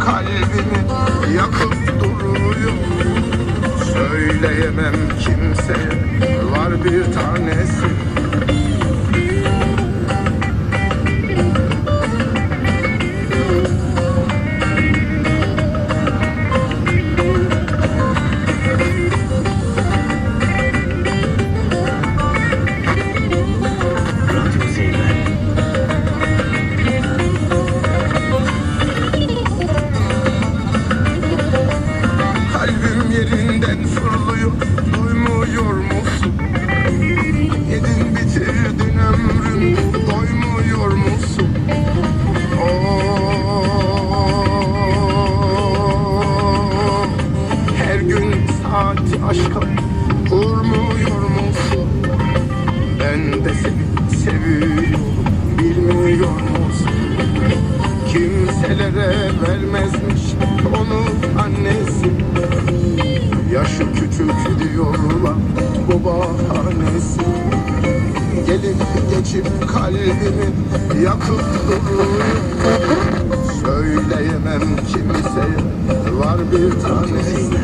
kalbimi yakıp duruyor. Söyleyemem kimseye. Var bir tanesi fırlıyor Duymuyor musun? Yedin bitirdin ömrüm Doymuyor musun? Oo, her gün saati aşka Vurmuyor musun? Ben de seni seviyorum Bilmiyor musun? Kimselere vermezmiş onu annesi Yaşı şükrediyorlar bu bahanesi Gelip geçip kalbimi yakıp duruyor Söyleyemem kimseye var bir tanesi.